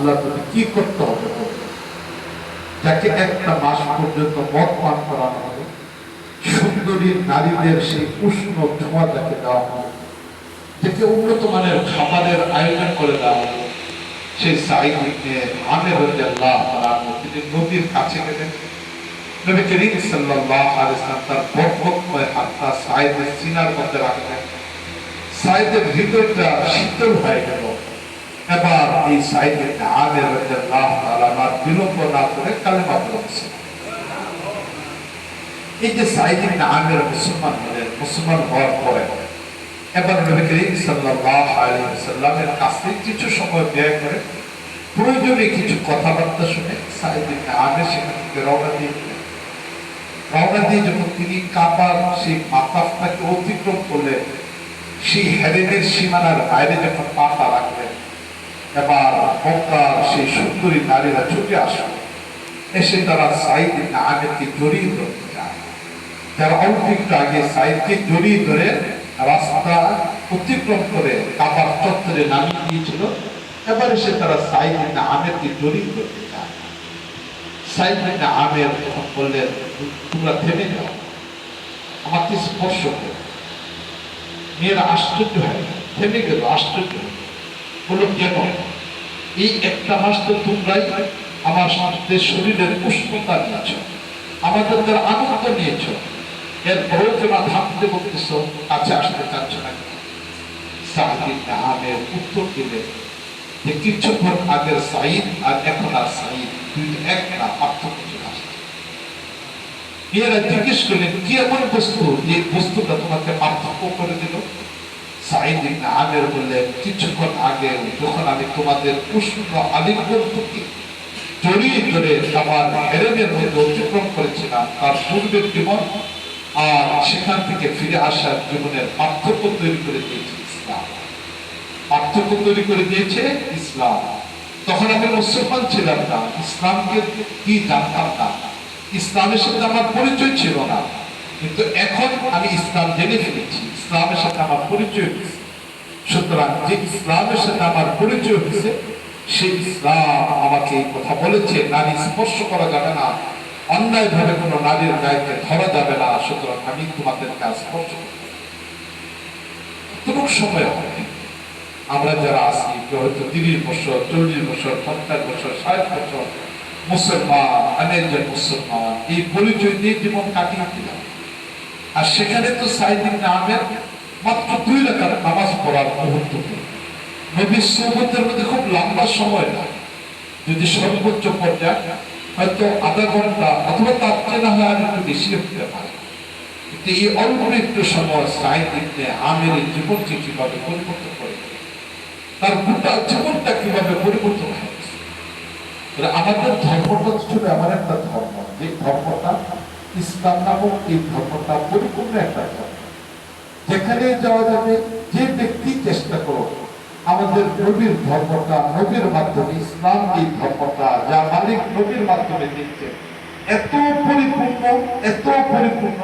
আল্লাহ তুমি কি করতে হবে? যাকে একটা মাস পর্যন্ত মদ পান করানো হবে, সুন্দরী নারীদের সেই উষ্ণ ধোঁয়া যাকে দেওয়া হবে, যাকে উন্নত মানের খাবারের আয়োজন করে দেওয়া হবে। সেই সাইড আমের তাআলা আনহু নদীর কাছে গেলেন। নবী করিম তার হাতটা সিনার মধ্যে রাখলেন। হৃদয়টা শীতল হয়ে গেল। এবার এই সাইদের আমের রাদিয়াল্লাহু তাআলা বিলম্ব না করে কালেমা পড়ছে এই যে সাইদ ইবনে মুসলমান হলেন মুসলমান হওয়ার পরে, এবার নবী করিম সাল্লাল্লাহু আলাইহি ওয়াসাল্লামের কাছে কিছু সময় ব্যয় করে প্রয়োজনে কিছু কথাবার্তা শুনে সাইদ ইবনে সেখান থেকে রওনা দিয়ে রওনা দিয়ে যখন তিনি সেই মাতাফটাকে অতিক্রম করলেন, সেই হেরেনের সীমানার বাইরে যখন পাতা রাখলেন এবার মক্কার সেই সুন্দরী নারীরা ছুটে আসলো এসে তারা সাইদ আমেরকে জড়িয়ে ধরতে চায়। যারা অল্প একটু আগে সাইদকে জড়িয়ে ধরে রাস্তা অতিক্রম করে কাবার চত্বরে নামিয়ে দিয়েছিল। এবার এসে তারা সাইদ আমেরকে জড়িয়ে ধরতে চায়। সাইদ আমের তখন বললেন, তোমরা থেমে যাও। আমাকে স্পর্শ করো। মেয়েরা আশ্চর্য হয় থেমে গেল, আশ্চর্য বলল কেন এই একটা মাস তো তোমরাই আমার শরীরের উষ্ণতা নিয়েছ, আমাদের দ্বারা আনন্দ নিয়েছ। এর পরেও তোমরা বলতেছ কাছে আসতে চাচ্ছ না। উত্তর যে কিছুক্ষণ আগের সাইদ আর এখন আর সাইদ দুইটা এক না পার্থক্য চলে আসছে মেয়েরা জিজ্ঞেস করলেন কি এমন বস্তু? যে বস্তুটা তোমাকে পার্থক্য করে দিল? সাইদ ইবনে বললেন কিছুক্ষণ আগে যখন আমি তোমাদের জড়িয়ে ধরে আমার হেরেমের মধ্যে অতিক্রম করেছিলাম, তার পূর্বের জীবন, আর সেখান থেকে ফিরে আসার জীবনের পার্থক্য তৈরি করে দিয়েছে ইসলাম। পার্থক্য তৈরি করে দিয়েছে ইসলাম। তখন আমি মুসলমান ছিলাম না, ইসলামকে কি জানতাম না। ইসলামের সাথে আমার পরিচয় ছিল না, কিন্তু এখন আমি ইসলাম জেনে ফেলেছি। ইসলামের সাথে আমার পরিচয় হয়েছে সুতরাং যে ইসলামের সাথে আমার পরিচয় হয়েছে, সেই ইসলাম আমাকে কথা বলেছে, নারী স্পর্শ করা যাবে না অন্যায় ভাবে কোনো নারীর গায়েকে ধরা যাবে না, সুতরাং আমি তোমাদের কাজ স্পর্শ করব। সময় হবে আমরা যারা আছি কেউ হয়তো তিরিশ বছর, চল্লিশ বছর, পঞ্চাশ বছর, ষাট বছর, মুসলমান, অনেকজন মুসলমান, এই পরিচয় দিয়ে জীবন কাটিয়ে দিলাম আর সেখানে তো সাইদিন নামের মাত্র দুই রাকাত নামাজ পড়ার মুহূর্ত। নবীর সৌবতের মধ্যে খুব লম্বা সময় না যদি সর্বোচ্চ পর্যায়ে হয়তো আধা ঘণ্টা অথবা তার চেয়ে না হয় আর একটু বেশি হতে পারে। কিন্তু এই অল্প একটু সময় সাইদিন আমের জীবনকে কীভাবে পরিবর্তন করে তার গোটা জীবনটা কীভাবে পরিবর্তন হয়েছে আমাদের ধর্মটা ছিল এমন একটা ধর্ম। যে ধর্মটা ইসলাম নামক এই ধর্মটা পরিপূর্ণ একটা ধর্ম। যেখানে যাওয়া যাবে, যে ব্যক্তি চেষ্টা করো আমাদের নবীর ধর্মটা, নবীর মাধ্যমে, ইসলাম এই ধর্মটা যা মালিক নবীর মাধ্যমে দিচ্ছে। এত পরিপূর্ণ এত পরিপূর্ণ